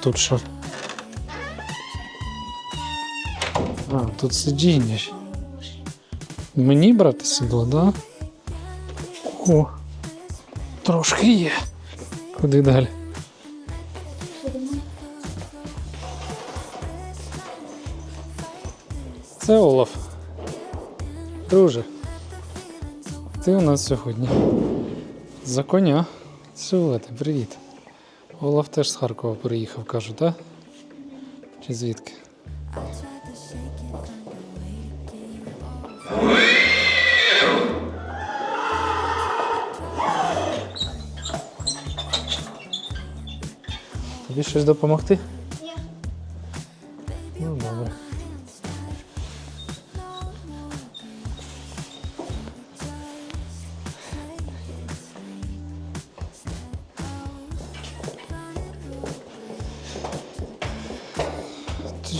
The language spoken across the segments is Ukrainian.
тут що? А, тут сидіння. Мені брати сідло, да? О, трошки є. Куди далі? Це Олаф. Друже. Ти у нас сьогодні. За коня. Сюлети, привіт. Олаф теж з Харкова приїхав, кажу, так? Чи звідки? Тобі щось допомогти? Ні. Ну, добре.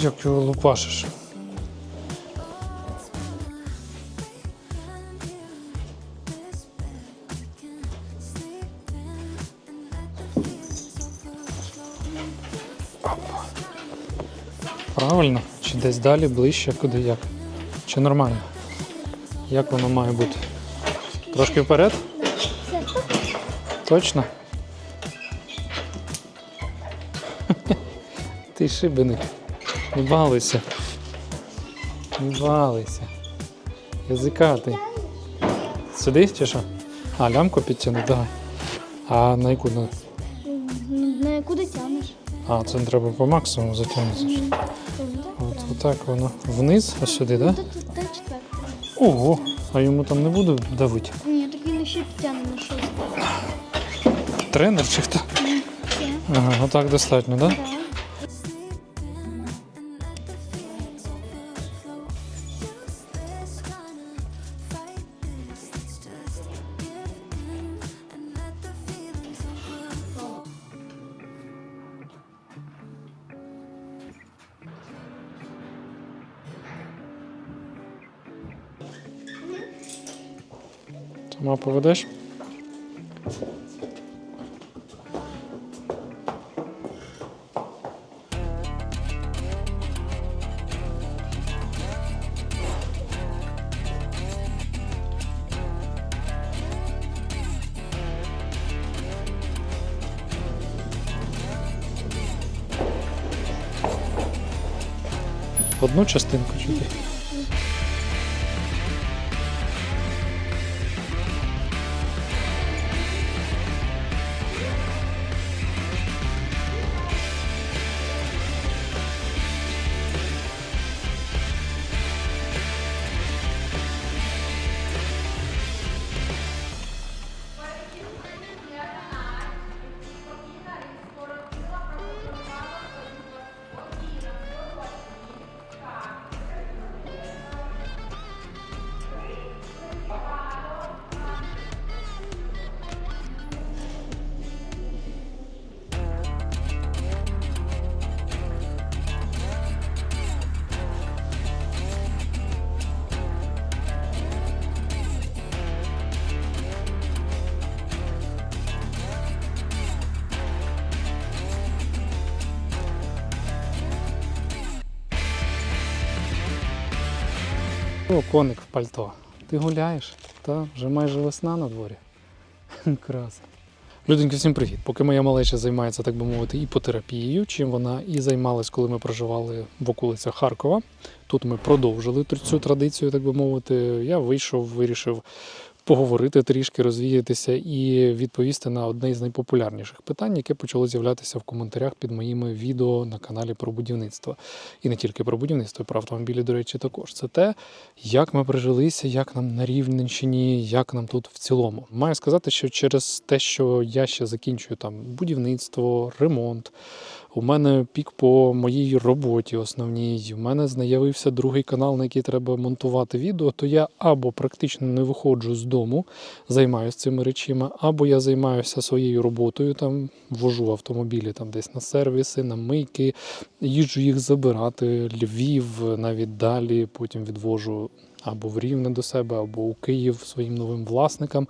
Як його лупашиш? Правильно? Чи десь далі, ближче, куди як? Чи нормально? Як воно має бути? Трошки вперед? Точно? Ти шибеник. Не балуйся. Не балуйся. Язикатий. Сюди чи що? А, лямку підтягнути, давай. А на яку? На- На яку ти тянеш? А, це треба по максимуму затягнути. От, отак воно. Вниз, ось сюди, так? Да? Ого, а йому там не буду давити. Ні, так він ще тягне на щось. Тренер чи хто? Ага, отак достатньо, так? Да? Сама поведеш? Одну частинку чи О, коник в пальто. Ти гуляєш? Та вже майже весна на дворі. Краса. Люденьки, всім привіт. Поки моя малеча займається, так би мовити, іпотерапією, чим вона і займалась, коли ми проживали в околицях Харкова. Тут ми продовжили цю традицію, так би мовити. Я вийшов, вирішив поговорити трішки, розвіятися і відповісти на одне із найпопулярніших питань, яке почало з'являтися в коментарях під моїми відео на каналі про будівництво. І не тільки про будівництво, про автомобілі, до речі, також. Це те, як ми прижилися, як нам на Рівненщині, як нам тут в цілому. Маю сказати, що через те, що я ще закінчую там будівництво, ремонт. У мене пік по моїй роботі основній. У мене з'явився другий канал, на який треба монтувати відео. То я або практично не виходжу з дому, займаюся цими речами, або я займаюся своєю роботою, там вожу автомобілі там десь на сервіси, на мийки, їжджу їх забирати, Львів, навіть далі, потім відвожу або в Рівне до себе, або у Київ своїм новим власникам.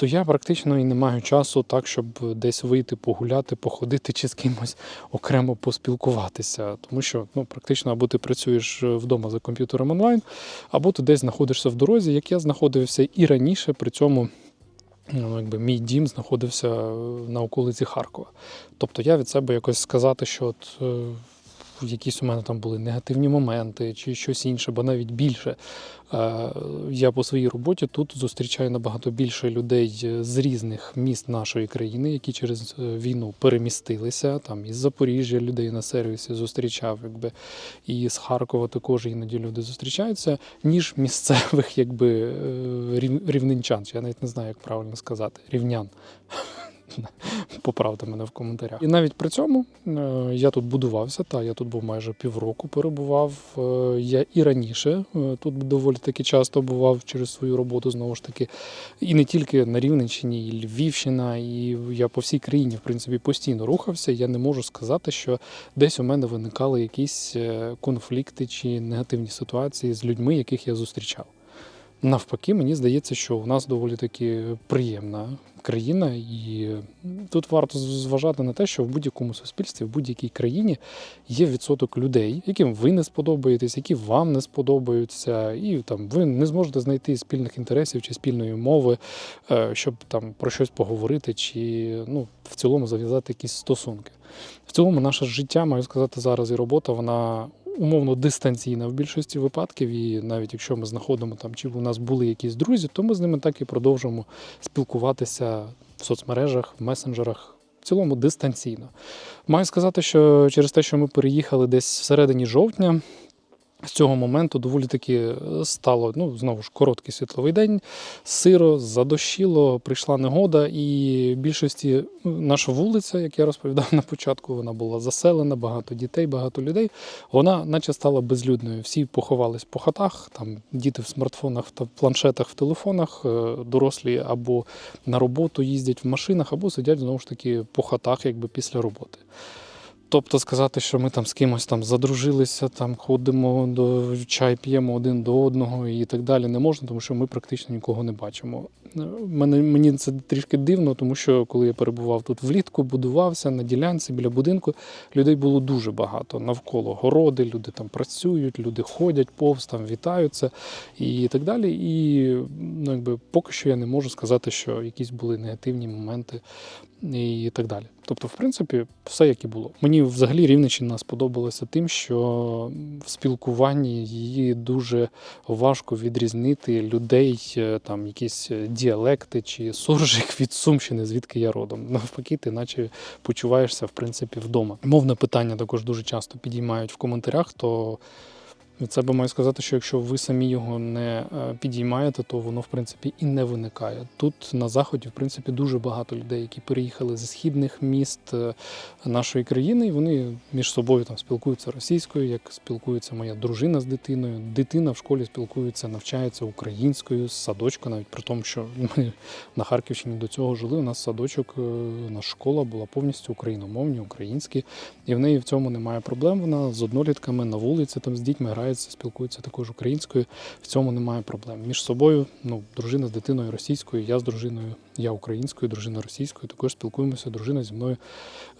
То я практично і не маю часу так, щоб десь вийти, погуляти, походити чи з кимось окремо поспілкуватися. Тому що ну, практично або ти працюєш вдома за комп'ютером онлайн, або ти десь знаходишся в дорозі, як я знаходився і раніше. При цьому ну, якби, мій дім знаходився на околиці Харкова. Тобто я від себе якось сказати, що от. Якісь у мене там були негативні моменти чи щось інше, бо навіть більше. Е, Я по своїй роботі тут зустрічаю набагато більше людей з різних міст нашої країни, які через е, війну перемістилися. Там із Запоріжжя людей на сервісі зустрічав, якби і з Харкова також іноді люди зустрічаються, ніж місцевих, якби е, рівненчан. Я навіть не знаю, як правильно сказати, рівнян. Поправте мене в коментарях. І навіть при цьому е, я тут будувався, та я тут був майже півроку, перебував. Е, Я і раніше е, тут доволі таки часто бував через свою роботу знову ж таки. І не тільки на Рівненщині, і Львівщина, і я по всій країні, в принципі, постійно рухався. Я не можу сказати, що десь у мене виникали якісь конфлікти чи негативні ситуації з людьми, яких я зустрічав. Навпаки, мені здається, що у нас доволі таки приємна країна, і тут варто зважати на те, що в будь-якому суспільстві, в будь-якій країні є відсоток людей, яким ви не сподобаєтесь, які вам не сподобаються, і там ви не зможете знайти спільних інтересів чи спільної мови, е, щоб там про щось поговорити, чи ну в цілому зав'язати якісь стосунки. В цілому, наше життя, маю сказати, зараз і робота, вона умовно дистанційна в більшості випадків. І навіть якщо ми знаходимо там, чи у нас були якісь друзі, то ми з ними так і продовжуємо спілкуватися в соцмережах, в месенджерах. В цілому дистанційно. Маю сказати, що через те, що ми переїхали десь всередині жовтня, з цього моменту доволі таки е, стало ну знову ж короткий світловий день, сиро, задощило, прийшла негода, і в більшості наша вулиця, як я розповідав на початку, вона була заселена, багато дітей, багато людей. Вона, наче, стала безлюдною. Всі поховались по хатах, там діти в смартфонах та планшетах, в телефонах, е, дорослі або на роботу їздять в машинах, або сидять знову ж таки по хатах, якби після роботи. Тобто сказати, що ми там з кимось там задружилися, там ходимо до чай п'ємо один до одного і так далі, не можна, тому що ми практично нікого не бачимо. Е, мені це трішки дивно, тому що коли я перебував тут влітку, будувався на ділянці біля будинку, людей було дуже багато. Навколо городи, люди там працюють, люди ходять повз, там вітаються і так далі. І ну, якби поки що я не можу сказати, що якісь були негативні моменти і так далі. Тобто, в принципі, все як і було. Мені взагалі Рівненщина сподобалася тим, що в спілкуванні її дуже важко відрізнити людей, е, там якісь діалекти чи суржик від Сумщини, звідки я родом. Навпаки, ти наче почуваєшся в принципі вдома. Мовне питання також дуже часто підіймають в коментарях. То від себе маю сказати, що якщо ви самі його не е, підіймаєте, то воно в принципі і не виникає. Тут на заході, в принципі, дуже багато людей, які переїхали зі східних міст е, нашої країни, і вони між собою там спілкуються російською, як спілкується моя дружина з дитиною. Дитина в школі спілкується, навчається українською з садочку, навіть при тому, що ми на Харківщині до цього жили. У нас садочок, е, наша школа була повністю україномовні, українські, і в неї в цьому немає проблем. Вона з однолітками на вулиці там з дітьми грається, спілкується також українською. В цьому немає проблем. Між собою, ну, дружина з дитиною російською, я з дружиною, я українською, дружина російською. Також спілкуємося. Дружина зі мною,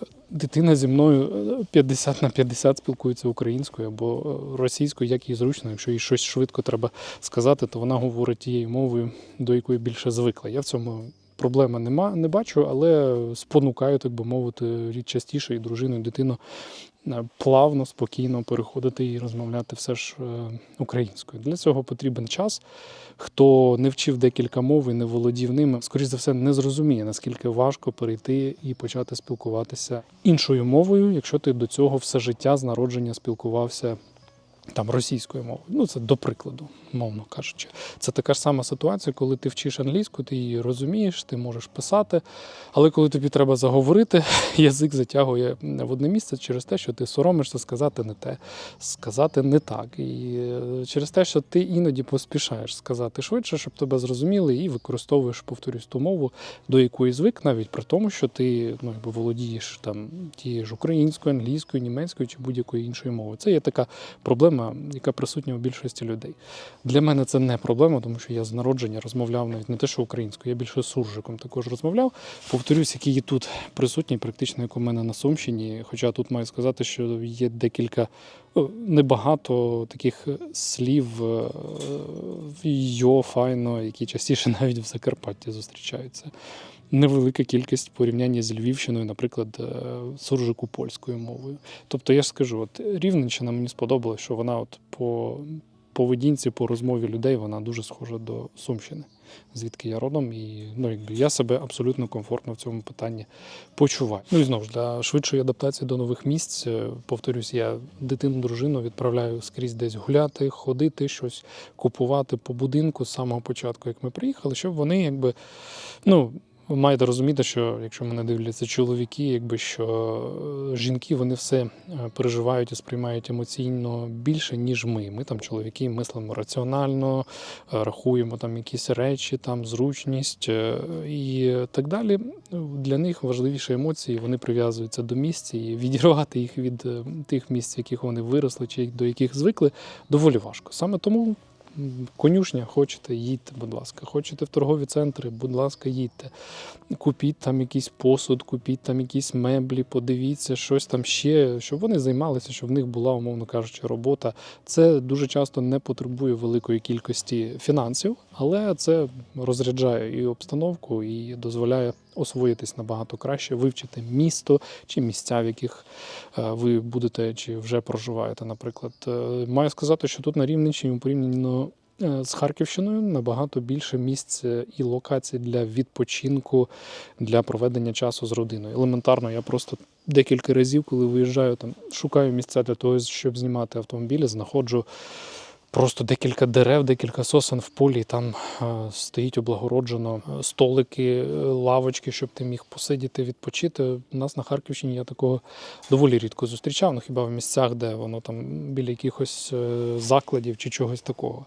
е, дитина зі мною е, 50 на 50 спілкується українською або е, російською, як їй зручно. Якщо їй щось швидко треба сказати, то вона говорить тією мовою, до якої більше звикла. Я в цьому. Проблеми нема, не бачу, але спонукаю, так би мовити, частіше і дружину, і дитину е, плавно, спокійно переходити і розмовляти все ж е, українською. Для цього потрібен час. Хто не вчив декілька мов і не володів ними, скоріш за все, не зрозуміє, наскільки важко перейти і почати спілкуватися іншою мовою, якщо ти до цього все життя з народження спілкувався там російською мовою. Ну це до прикладу, мовно кажучи. Це така ж сама ситуація, коли ти вчиш англійську, ти її розумієш, ти можеш писати. Але коли тобі треба заговорити, язик затягує в одне місце через те, що ти соромишся сказати не те, сказати не так. І е, через те, що ти іноді поспішаєш сказати швидше, щоб тебе зрозуміли, і використовуєш, повторюсь, ту мову, до якої звик, навіть при тому, що ти ну, якби володієш там тією ж українською, англійською, німецькою чи будь-якою іншою мовою. Це є така проблема, яка присутня у більшості людей. Для мене це не проблема, тому що я з народження розмовляв навіть не те, що українською, я більше суржиком також розмовляв. Повторюсь, який є тут присутній, практично як у мене на Сумщині. Хоча тут маю сказати, що є декілька ну, небагато таких слів е, йо, файно, які частіше навіть в Закарпатті зустрічаються. Невелика кількість в порівнянні з Львівщиною, наприклад, е, суржику польською мовою. Тобто я ж скажу, от Рівненщина мені сподобалось, що вона от по поведінці, по розмові людей вона дуже схожа до Сумщини, звідки я родом, і ну, якби я себе абсолютно комфортно в цьому питанні почуваю. Ну і знову ж для швидшої адаптації до нових місць, е, повторюсь, я дитину, дружину відправляю скрізь десь гуляти, ходити, щось купувати по будинку з самого початку, як ми приїхали, щоб вони якби ну. Ви маєте розуміти, що якщо мене дивляться чоловіки, якби що е, жінки вони все е, переживають і сприймають емоційно більше, ніж ми. Ми там чоловіки мислимо раціонально, е, рахуємо там якісь речі, там зручність і так далі. Для них важливіші емоції, вони прив'язуються до місця, і відірвати їх від тих місць, в яких вони виросли, чи до яких звикли, доволі важко. Саме тому. Конюшня, хочете, їдьте, будь ласка. Хочете в торгові центри, будь ласка, їдьте. Купіть там якийсь посуд, купіть там якісь меблі, подивіться, щось там ще, щоб вони займалися, щоб в них була, умовно кажучи, робота. Це дуже часто не потребує великої кількості фінансів, але це розряджає і обстановку, і дозволяє освоїтись набагато краще, вивчити місто чи місця, в яких е, ви будете чи вже проживаєте. Наприклад, Е, маю сказати, що тут на Рівненщині порівняно е, з Харківщиною набагато більше місць і локацій для відпочинку, для проведення часу з родиною. Елементарно, я просто декілька разів, коли виїжджаю, там шукаю місця для того, щоб знімати автомобілі, знаходжу. Просто декілька дерев, декілька сосен в полі, і там е, стоїть облагороджено е, столики, е, лавочки, щоб ти міг посидіти, відпочити. У нас на Харківщині я такого доволі рідко зустрічав, ну хіба в місцях, де воно там біля якихось закладів чи чогось такого.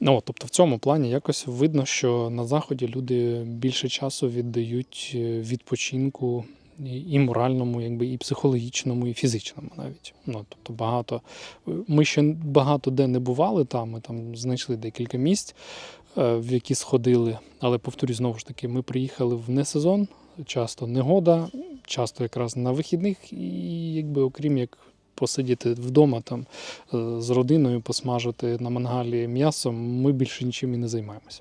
Ну, тобто в цьому плані якось видно, що на заході люди більше часу віддають відпочинку і- моральному, якби і психологічному, і фізичному навіть. Ну тобто багато. Ми ще багато де не бували там. Ми там знайшли декілька місць, е, в які сходили. Але повторюю, знову ж таки, ми приїхали в несезон, часто негода, часто якраз на вихідних, і якби окрім як. Посидіти вдома там е, з родиною, посмажити на мангалі м'ясо, ми більше нічим і не займаємося.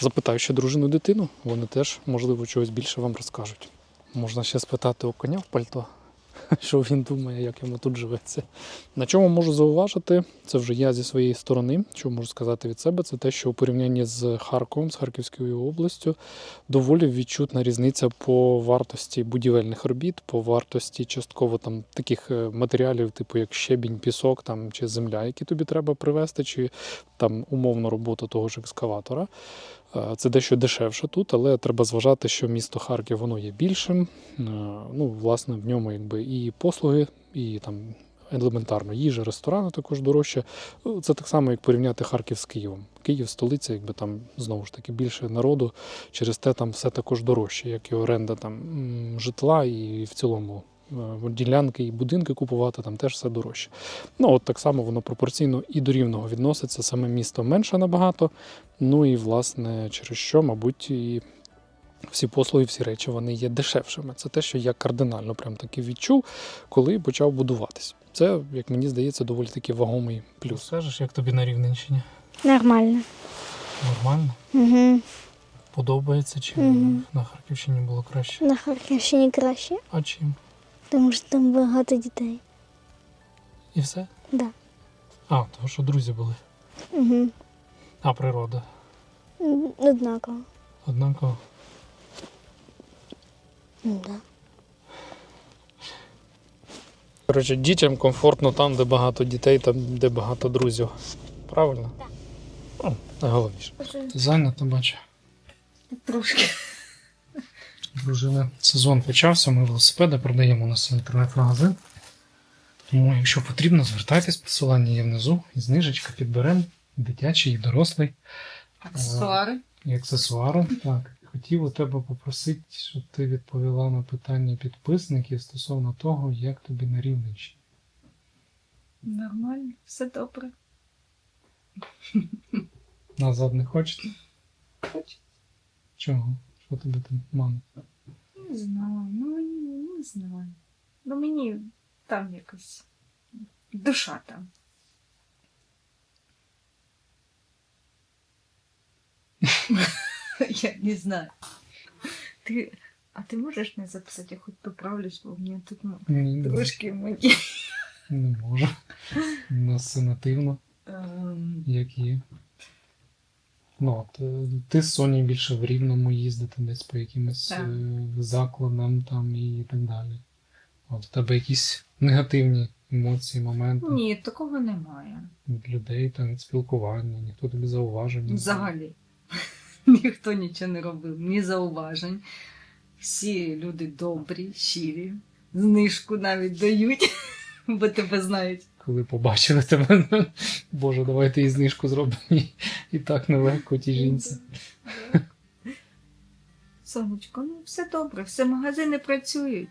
Запитаю ще дружину дитину, вони теж, можливо, чогось більше вам розкажуть. Можна ще спитати у коня в пальто, що він думає, як йому тут живеться. На чому можу зауважити, це вже я зі своєї сторони, що можу сказати від себе, це те, що у порівнянні з Харковом, з Харківською областю, доволі відчутна різниця по вартості будівельних робіт, по вартості частково там таких е, матеріалів, типу як щебінь, пісок там, чи земля, які тобі треба привезти, чи там умовно робота того ж екскаватора. Е, Це дещо дешевше тут, але треба зважати, що місто Харків воно є більшим. Е, Ну, власне, в ньому якби і послуги, і там елементарно їжа, ресторани також дорожче. Ну, Це так само, як порівняти Харків з Києвом. Київ столиця, якби там знову ж таки більше народу, через те там все також дорожче, як і оренда там житла, і в цілому ділянки і будинки купувати, там теж все дорожче. Ну, от так само воно пропорційно і до рівного відноситься. Саме місто менше набагато. Ну і власне через що, мабуть, і всі послуги, всі речі вони є дешевшими. Це те, що я кардинально прям таки відчув, коли почав будуватись. Це, як мені здається, доволі таки вагомий плюс. Скажеш, як тобі на Рівненщині? Нормально. Нормально? Угу. Подобається чи Мгм. на Харківщині було краще? На Харківщині краще, А чим? Тому що там багато дітей. І все? Да. А, тому що друзі були. Угу. А природа. Однаково. Однаково. Да. Коротше, дітям комфортно там, де багато дітей, там, де багато друзів. Правильно? Так. Найголовніше. Зайнято бачу. Трошки. Дружина. Сезон почався, ми велосипеди продаємо на свій інтернет-магазин. Тому, якщо потрібно, звертайтесь, посилання є внизу, і знижечка підберемо дитячий і дорослий, Аксесуари. і аксесуари. Так, хотів у тебе попросити, щоб ти відповіла на питання підписників стосовно того, як тобі на Рівненщині. Нормально, все добре. Назад не хочете? Хоч. Чого? Що тебе там мама? Не знаю, ну не знаю. Ну мені там якось душа там. Я не знаю. Ти, а ти можеш не записати, я хоч поправлюсь, бо мені тут ну, Ні, ні, трошки мені. не можу. У нас все нативно. Ем, Як є. Ну, от, е, ти з Соні більше в рівному їздити десь по якимось Так. е, закладам там і так далі. От у тебе якісь негативні емоції, моменти Ні, такого немає. від людей, там, від спілкування, ніхто тобі зауважив. Взагалі. Ніхто нічого не робив, ні зауважень. Всі люди добрі, щирі, знижку навіть дають, бо тебе знають. Коли побачили тебе, Боже, давайте і знижку зробимо. І, так нелегко тій жінці. Сонечко, ну все добре, все магазини працюють.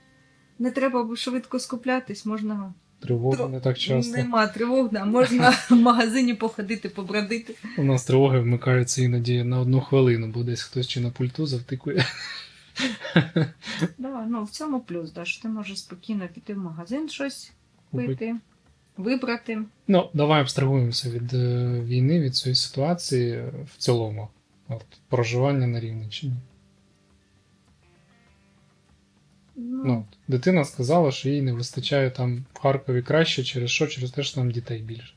Не треба швидко скуплятись, можна. Тривога Тро- не так часто. Нема тривог, да, можна в магазині походити, побродити. У нас тривоги вмикаються іноді на одну хвилину, бо десь хтось чи на пульту завтикує. Да, ну, в цьому плюс, да, що ти можеш спокійно піти в магазин щось Купити. Вибрати. Ну, давай абстрагуємося від е, війни, від цієї ситуації в цілому. От, проживання на Рівненщині. Ну, от, дитина сказала, що їй не вистачає там в Харкові краще, через що? Через те, що там дітей більше.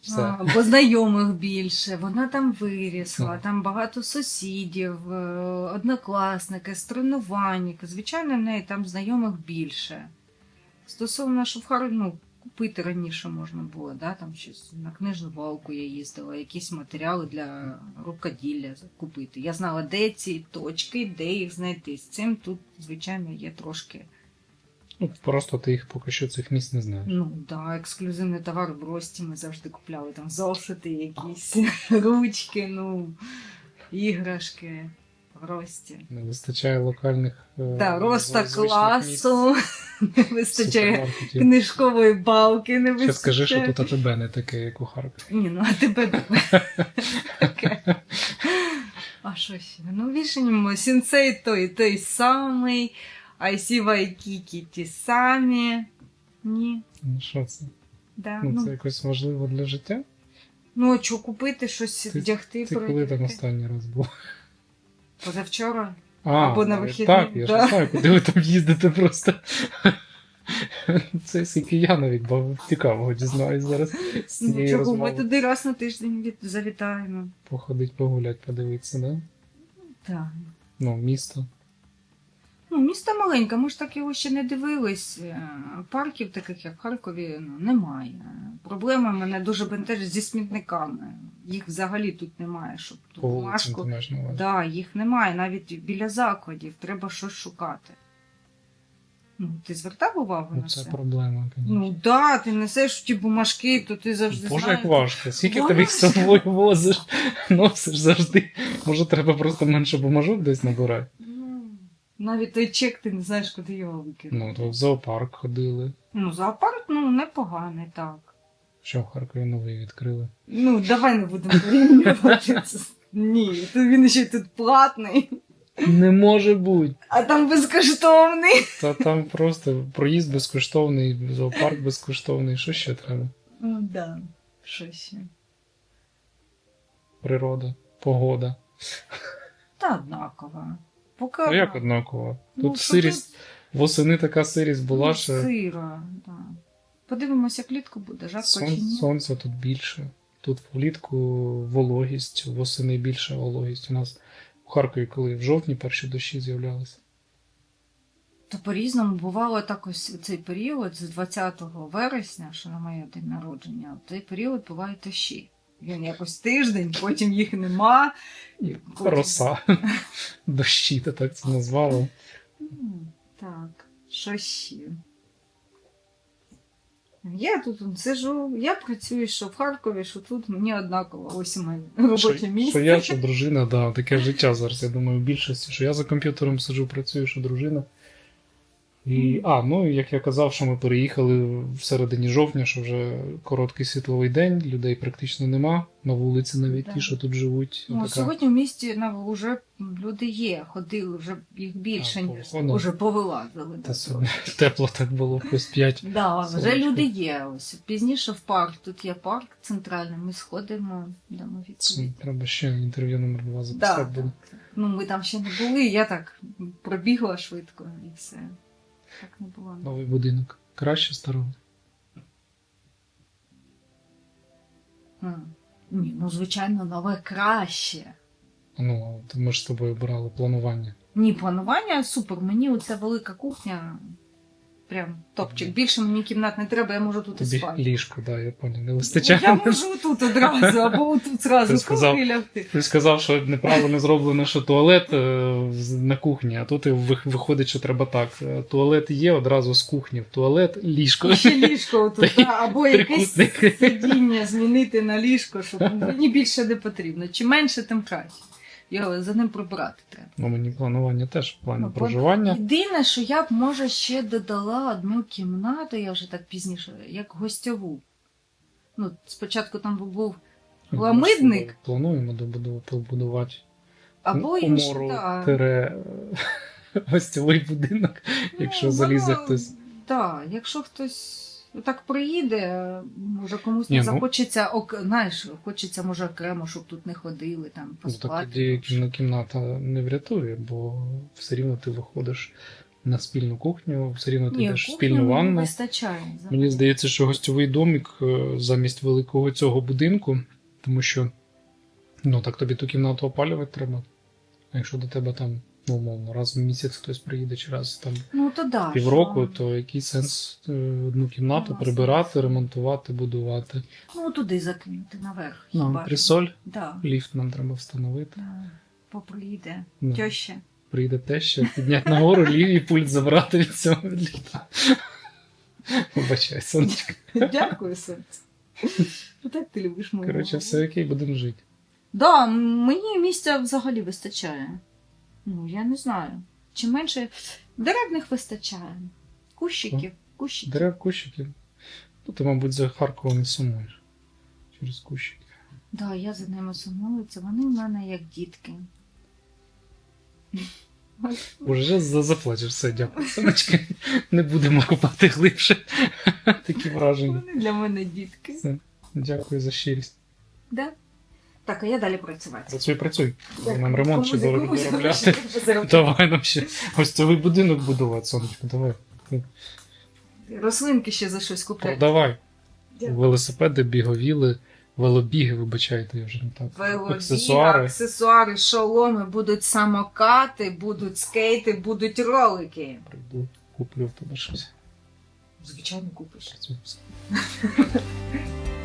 Все. А, бо знайомих більше, вона там вирісла, Ну. там багато сусідів, е, однокласники, з. Звичайно, в неї там знайомих більше. Стосовно, що в Харкові, ну, купити раніше можна було, да, там щось на книжну валку я їздила, якісь матеріали для рукоділля купити. Я знала, де ці точки, де їх знайти. З цим тут, звичайно, є трошки. Ну, просто ти їх поки що цих місць не знаєш. Ну да, ексклюзивний товар в Рості ми завжди купляли там зошити, якісь ручки, ну, іграшки в Рості. Не вистачає локальних. е, Да, роста класу, не вистачає книжкової балки, не Ще вистачає. скажи, що тут АТБ не таке, як у Харкові. Ні, ну а тебе таке. А що ще? Ну, вішаємо сінцей той той самий, IC Вайкікі ті самі. Ні, Ну що це? да. Ну, ну, це якось важливо для життя? Ну, а що купити щось Ти- вдягти? Ти коли передягти? там останній раз був? Позавчора. А, Або на навіть вихідні, Так, я да. не знаю, куди ви там їздите просто. Це скільки я навіть бо цікавого дізнаюсь зараз з Ну, чого ми туди раз на тиждень від... завітаємо. Походить, погулять, подивитися, да? Так. Ну, місто. Ну, місто маленьке, ми ж так його ще не дивились. Е, Парків, таких як в Харкові, ну, немає. Проблема мене дуже бентежить зі смітниками. Їх взагалі тут немає, щоб тут По бумажку. маєш на увазі. Да, їх немає навіть біля закладів. Треба щось шукати. Ну, ти звертав увагу Ну, на це це? проблема, звісно. Ну да, ти несеш ті бумажки, то ти завжди Боже, знаєш. як важко. Скільки ти їх з собою возиш, носиш завжди. Може, треба просто менше бумажок десь набирати. Ну, навіть той чек ти не знаєш, куди його викинути. Ну, то в зоопарк ходили. Ну, зоопарк, ну, непоганий, так. Що в Харкові новий відкрили. Ну, давай не будемо порівнювати. Ні, то він ще тут платний, Не може бути. а там безкоштовний. Та там просто проїзд безкоштовний, зоопарк безкоштовний. Що ще треба? Ну, да. Що ще? Природа, погода. Та однаково. Поки А як однаково? Ну, Тут що сирість, восени така сирість була, ну, що Сира, да. Подивимося, як влітку буде, жарко чи ні. сонця тут більше. Тут влітку вологість, восени більша вологість. У нас у Харкові, коли в жовтні перші дощі з'являлися. То по-різному бувало так ось цей період з 20 вересня, що на моє день народження, в цей період бувають дощі. Він якось тиждень, потім їх нема. І Потім- роса. Дощі, то так це назвали. М, Так, що ще? Я тут сижу, я працюю, що в Харкові, що тут мені однаково. Ось у мене робоче місце. що я, що дружина, да, таке життя зараз. Я думаю, в більшості, що я за комп'ютером сижу, працюю, що дружина. І, а, ну як я казав, що ми переїхали в середині жовтня, що вже короткий світловий день, людей практично нема. На вулиці навіть ті, що тут живуть. Ну, Така- Сьогодні в місті на, вже люди є, ходили, вже їх більше, ніж вже повилазили. Та сьогодні тепло так було, плюс 5. Да, вже люди є. Ось пізніше в парк. Тут є парк центральний. Ми сходимо, дамо відповідь. Треба ще інтерв'ю номер 2 Да, записати так. Ну, ми там ще не були, я так пробігла швидко і все. Так не було. Новий будинок. Краще старого. М. Ні, ну звичайно, нове краще. Ну, от ми ж з тобою брали планування. Ні, планування супер. Мені оця велика кухня. Прям топчик. Більше мені кімнат не треба, я можу тут і спати. ліжко, да, я понял. Не Ну, Я можу тут одразу, або тут зразу сказав- лягти. Ти сказав, що неправильно зроблено, що туалет е, на кухні, а тут вих- виходить, що треба так. Е, Туалет є одразу з кухні в туалет, ліжко. І ще ліжко тут, або якесь сидіння змінити на ліжко, щоб мені більше не потрібно. Чим менше, тим краще. Його за ним прибирати треба. Ну, мені планування теж в плані Ну, проживання. Єдине, що я б може ще додала одну кімнату, я вже так пізніше, як гостьову. Ну, спочатку там був ламидник. Плануємо побудувати або інше. умору тире гостьовий будинок, якщо Ну, залізе воно- хтось. Так, якщо хтось так приїде, може комусь Ні, не ну- захочеться, ок, знаєш, хочеться, може, окремо, щоб тут не ходили, там, Ну, так тоді кімна- кімната не врятує, бо все рівно ти виходиш на спільну кухню, все рівно ти Ні, йдеш в спільну мені ванну. вистачає. Мені здається, що гостьовий домик е, замість великого цього будинку, тому що ну так тобі ту кімнату опалювати треба. А якщо до тебе там, ну, умовно, раз в місяць хтось приїде, чи раз там Ну, то да. півроку, що- то який сенс е, одну кімнату Нема прибирати, ремонтувати, будувати. Ну, туди закинути, наверх. Ну, хіба присоль, Да, ліфт нам треба встановити. да. Поприїде. Ну, Тьоща. Прийде теще, підняти нагору лів і пульт забрати від цього від ліфта. Вибачай, сонечко. Дякую, серце. Ну, Так ти любиш мою Коротше, все окей, будемо жити. Да, мені місця взагалі вистачає. Ну, я не знаю. Чим менше деревних вистачає. Кущиків, кущиків. Дерев кущиків. Ну, ти, мабуть, за Харковом і сумуєш. Через кущики. Да, я за ними сумую. Це вони в мене як дітки. Уже заплачеш все, дякую. Сонечки. Не будемо купати глибше. Такі враження. Вони для мене дітки. Все. Дякую за щирість. Да? Так, а я далі працювати. Працюй, працюй. Нам ремонт ще доробляти. Давай нам ще гостьовий будинок будувати, сонечко, давай. Рослинки ще за щось купляти. Давай. Дякую. Велосипеди, біговіли, велобіги, вибачайте, я вже не так. Велобіг, Аксесуари. аксесуари, шоломи, будуть самокати, будуть скейти, будуть ролики. Прийду, куплю в тебе щось. Звичайно, купиш.